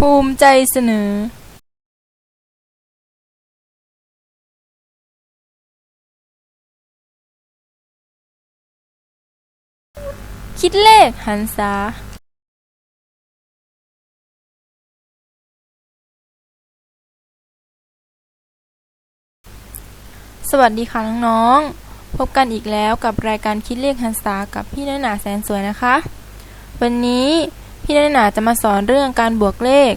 ภูมิใจเสนอคิดเลขหันษา สวัสดีค่ะน้องๆ พบกันอีกแล้วกับรายการคิดเลขหันษากับพี่น้อยหนาแสนสวยนะคะ วันนี้ พี่น้อยหนาจะมาสอนเรื่องการบวกเลข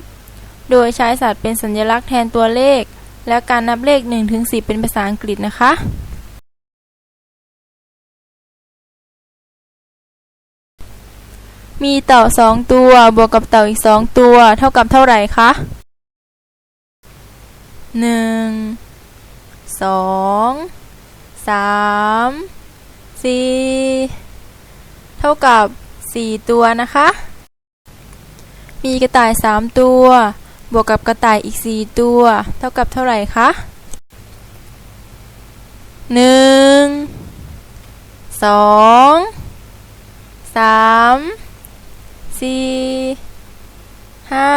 โดยใช้สัตว์เป็นสัญลักษณ์แทนตัวเลข และการนับเลข1ถึง10 เป็นภาษาอังกฤษนะคะมีเต่าสองตัวบวกกับเต่าอีกสองตัว เท่ากับเท่าไหร่คะหนึ่งสองสามสี่เท่ากับสี่ตัวนะคะ มีกระต่ายสามตัว บวกกับกระต่ายอีกสี่ตัว เท่ากับเท่าไหร่คะหนึ่งสองสามสี่ห้า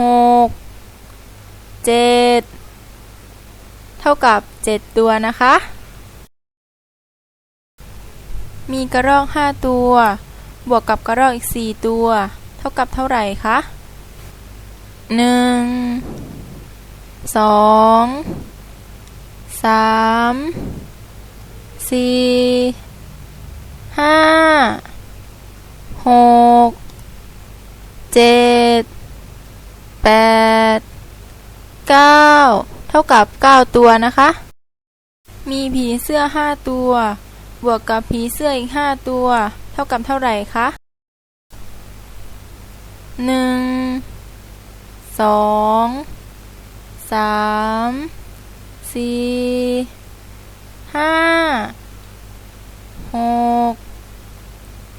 หกเจ็ดเท่ากับเจ็ดตัวนะคะ มีกระรอกห้าตัว บวกกับกระรอกอีกสี่ตัว เท่ากับเท่าไหร่คะหนึ่งสองสามสี่ห้าหกเจ็ดแปดเก้าเท่ากับเก้าตัวนะคะ มีผีเสื้อห้าตัว บวกกับผีเสื้ออีกห้าตัว เท่ากับเท่าไหร่คะหนึ่งสองสามสี่ห้าหก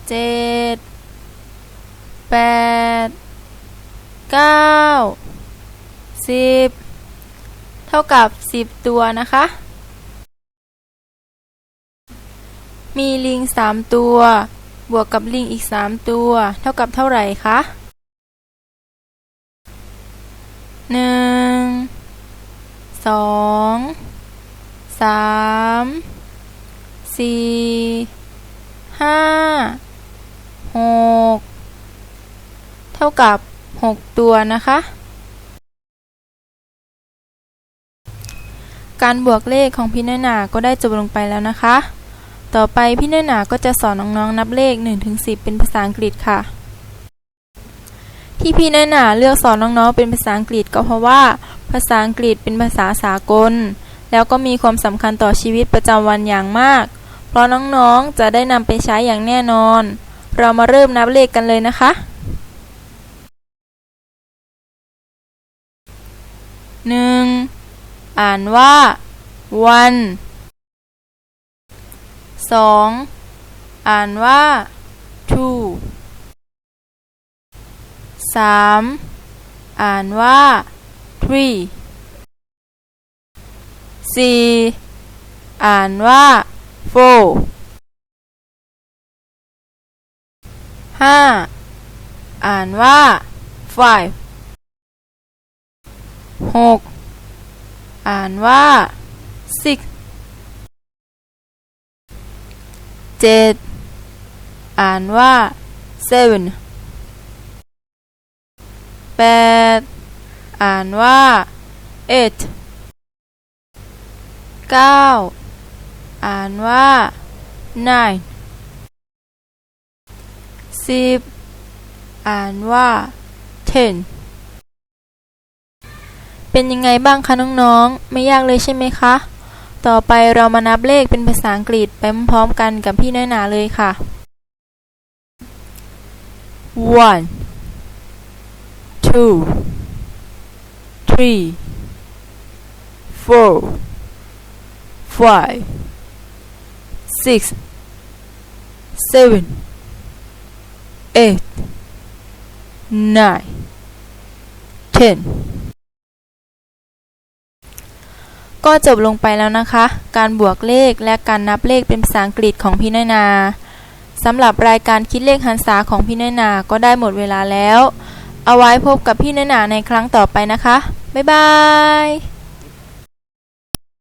เจ็ดแปดเก้าสิบเท่ากับสิบตัวนะคะ มีลิงสามตัว บวกกับลิงอีกสามตัว เท่ากับเท่าไหร่คะหนึ่งสองสามสี่ห้าหกเท่ากับหกตัวนะคะ การบวกเลขของพี่น้อยหนาก็ได้จบลงไปแล้วนะคะ ต่อไปพี่น้อยหนาก็จะสอนน้องๆนับเลข1ถึง10 เป็นภาษาอังกฤษค่ะ ที่พี่น้อยหนาเลือกสอนน้องๆเป็นภาษาอังกฤษก็เพราะว่า ภาษาอังกฤษเป็นภาษาสากล แล้วก็มีความสำคัญต่อชีวิตประจำวันอย่างมาก เพราะน้องๆจะได้นำไปใช้อย่างแน่นอน เรามาเริ่มนับเลขกันเลยนะคะหนึ่งอ่านว่า one สองอ่านว่า two สามอ่านว่า three สี่อ่านว่า four ห้าอ่านว่า five หกอ่านว่า six เจ็ดอ่านว่า seven แปดอ่านว่า eight เก้าอ่านว่า nine สิบอ่านว่า ten เป็นยังไงบ้างคะน้องๆ ไม่ยากเลยใช่ไหมคะ ต่อไปเรามานับเลขเป็นภาษาอังกฤษไปพร้อมๆกันกับพี่น้อยหนาเลยค่ะ one two three four five six seven eight nine ten ก็จบลงไปแล้วนะคะ การบวกเลขและการนับเลขเป็นภาษาอังกฤษของพี่น้อยนาสำหรับรายการคิดเลขหันษาของพี่น้อยนาก็ได้หมดเวลาแล้ว เอาไว้พบกับพี่น้อยนาในครั้งต่อไปนะคะ บ๊ายบาย